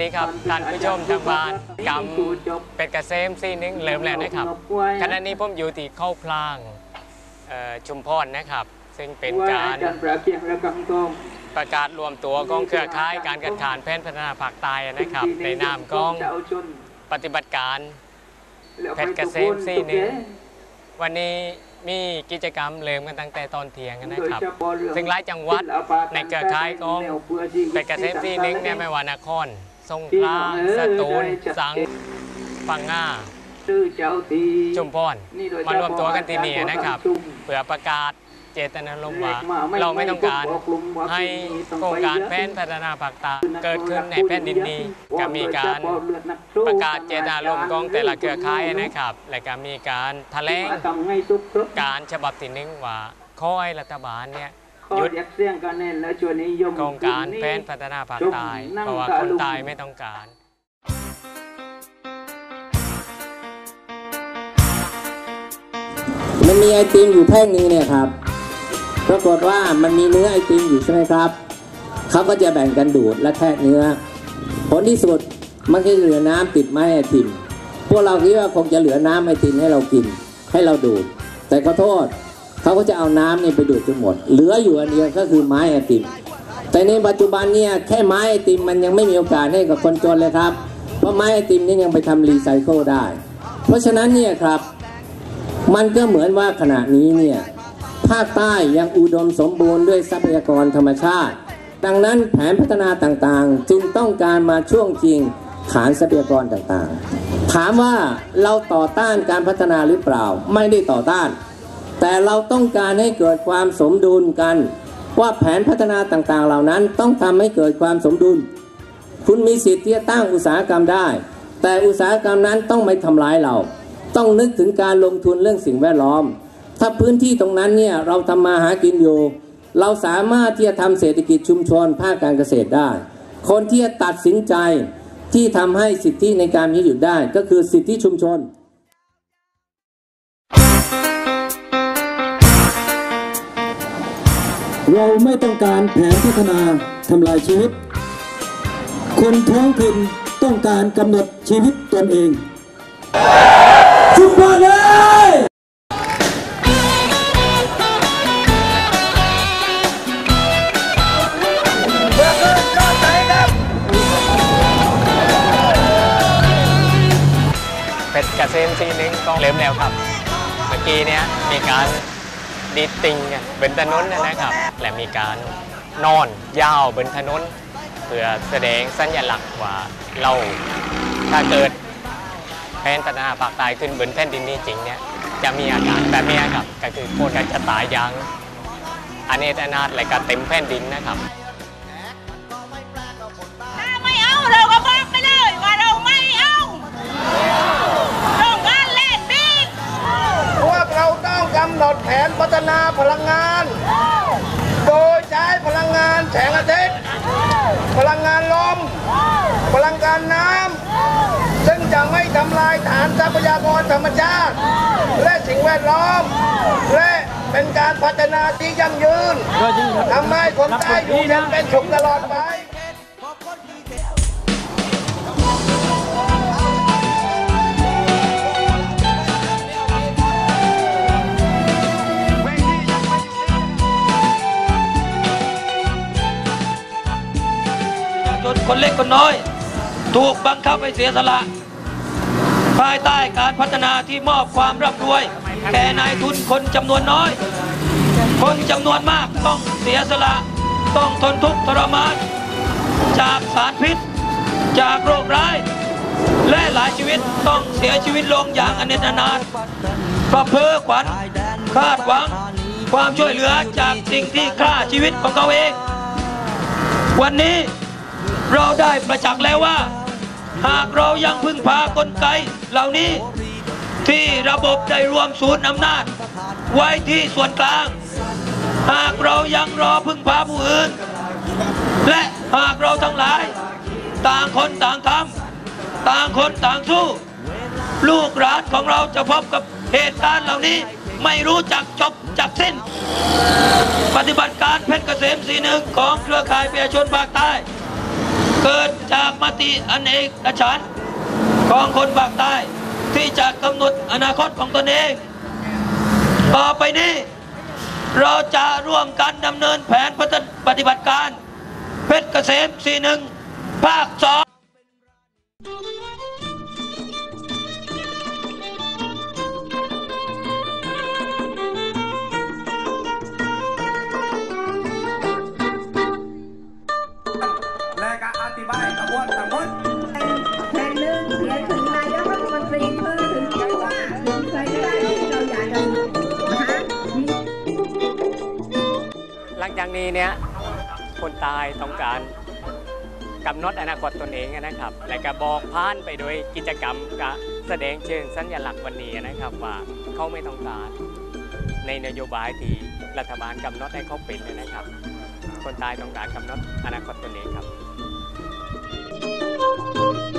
ดีครับท่านผู้ชมทางบ้านกำเป็ดกระเซมซีหนึงเริ่มแล้วนะครับขณะนี้ผมอยู่ที่เข้าพลางเอ่อชุมพรนะครับ ซึ่งเป็นการจันทร์ประเกียงระกังทองประกาศรวมตัวกองเครือข่ายการกัดขานแผนพัฒนาภาคใต้นะครับ ในนามกองเจ้าชนปฏิบัติการแล้วเพชรเกษมสี่หนึ่งวันนี้มีกิจกรรมเริ่มกันตั้งแต่ตอนเที่ยงนะครับ ซึ่งหลายจังหวัดในเครือข่ายของเป็ดกระเซมซีหนึงเนี่ยไม่ว่านคร สงขลาสตูลสังปังง่าชุมพรมารวมตัวกันที่นี่นะครับ เพื่อประกาศเจตนารมณ์ว่าเราไม่ต้องการให้โครงการแผนพัฒนาภาคใต้เกิดขึ้นในแผ่นดินนี้ก็มีการประกาศเจตนารมณ์ของแต่ละเครือข่ายนะครับ และก็มีการแถลงการฉบับที่หนึ่งว่าขอให้รัฐบาลเนี่ย ยุดยักเสียงกันแน่นและชวนนิยมโครงการแผนพัฒนาภาคใต้เพราะว่าคนใตายไม่ต้องการมันมีไอติมอยู่แท่งหนึงเนี่ยครับ ปรากฏว่ามันมีเนื้อไอติมอยู่ใช่ไหมครับ เขาก็จะแบ่งกันดูดและแทะเนื้อ ผลที่สุดมันก็จะเหลือน้ำติดไม้ไอติม พวกเราคิดว่าคงจะเหลือน้ำไอติมให้เรากิน ให้เราดูด แต่ขอโทษ เขาก็จะเอาน้ำเนี่ยไปดูดจนหมด เหลืออยู่อันเดียวก็คือไม้ไอติม แต่ในปัจจุบันเนี่ยแค่ไม้ไอติมมันยังไม่มีโอกาสให้กับคนจนเลยครับ เพราะไม้ไอติมนี่ยังไปทำรีไซเคิลได้ เพราะฉะนั้นเนี่ยครับ มันก็เหมือนว่าขณะนี้เนี่ยภาคใต้ยังอุดมสมบูรณ์ด้วยทรัพยากรธรรมชาติ ดังนั้นแผนพัฒนาต่างๆ จึงต้องการมาช่วงจริงฐานทรัพยากรต่างๆ ถามว่าเราต่อต้านการพัฒนาหรือเปล่า ไม่ได้ต่อต้าน แต่เราต้องการให้เกิดความสมดุลกัน ว่าแผนพัฒนาต่างๆ เหล่านั้นต้องทำให้เกิดความสมดุล คุณมีสิทธิ์ที่จะตั้งอุตสาหกรรมได้ แต่อุตสาหกรรมนั้นต้องไม่ทำร้ายเรา ต้องนึกถึงการลงทุนเรื่องสิ่งแวดล้อม ถ้าพื้นที่ตรงนั้นเนี่ยเราทำมาหากินอยู่ เราสามารถที่จะทำเศรษฐกิจชุมชนภาคการเกษตรได้ คนที่จะตัดสินใจที่ทำให้สิทธิในการมีอยู่ได้ ก็คือสิทธิชุมชน เราไม่ต้องการแผนพัฒนาทำลายชีวิต คนท้องถิ่นต้องการกำหนดชีวิตตนเองชุมพรเลยเป็ดกระเซมซีนึงก็เริ่มแล้วครับ เมื่อกี้เนี้ยมีการ ดีติงเบนถนนนะครับ และมีการนอนยาวบนถนนเพื่อแสดงสัญลักษณ์ว่าเราถ้าเกิดแผ่นพัฒนาปาคใต้ขึ้นบนแผ่นดินนี้จริงเนี่ยจะมีอาการแบบนี้ครับก็คือคนก็จะตายอยางอเนตอนาถและก็เต็มแผ่นดินนะครับ ฒนาพลังงาน โดยใช้พลังงานแสงอาทิตย์ พลังงานลม พลังงานน้ำ ซึ่งจะไม่ทำลายฐานทรัพยากรธรรมชาติ และสิ่งแวดล้อม และเป็นการพัฒนาที่ยั่งยืนทำให้คนใต้อยู่เย็นเป็นสุขตลอดไป คนเล็กคนน้อย ถูกบังคับให้เสียสละ ภายใต้การพัฒนาที่มอบความร่ำรวย แก่นายทุนคนจำนวนน้อย คนจำนวนมากต้องเสียสละ ต้องทนทุกข์ทรมาน จากสารพิษ จากโรคร้าย และหลายชีวิตต้องเสียชีวิตลงอย่างอเนจนาถเพราะเพ้อขวัญคาดหวังความช่วยเหลือจากสิ่งที่ฆ่าชีวิตของเขาเอง วันนี้ เราได้ประจักษ์แล้วว่า หากเรายังพึ่งพากลไกเหล่านี้ ที่ระบบได้รวมศูนย์อำนาจ ไว้ที่ส่วนกลาง หากเรายังรอพึ่งพาผู้อื่น และหากเราทั้งหลาย ต่างคนต่างทำต่างคนต่างสู้ ลูกหลานของเราจะพบกับเหตุการณ์เหล่านี้ไม่รู้จักจบจักสิ้น ปฏิบัติการเพชรเกษมสีหนึ่งของเครือข่ายประชาชนภาคใต้ เกิดจากมติอันเอกฉันของคนภาคใต้ที่จะกำหนดอนาคตของตนเอง ต่อไปนี้ เราจะร่วมกันดำเนินแผนปฏิบัติการ เพชรเกษม 41 ภาค 2 การอธิบายกระบวนทั้งหมดแผ่นหนึ่งเขียนถึงนายกรัฐมนตรีเพื่อถึงผู้ว่าถึงใครก็ได้ที่เราอยากจะหลังจากนี้เนี่ยคนตายต้องการกำหนดอนาคตตนเองนะครับ และก็บอกผ่านไปโดยกิจกรรมกะแสดงเชิงสัญลักษณ์วันนี้นะครับว่าเขาไม่ต้องการในนโยบายที่รัฐบาลกำหนดให้เขาเป็นนะครับ คนตายต้องการกำหนดอนาคตตนเองครับ Música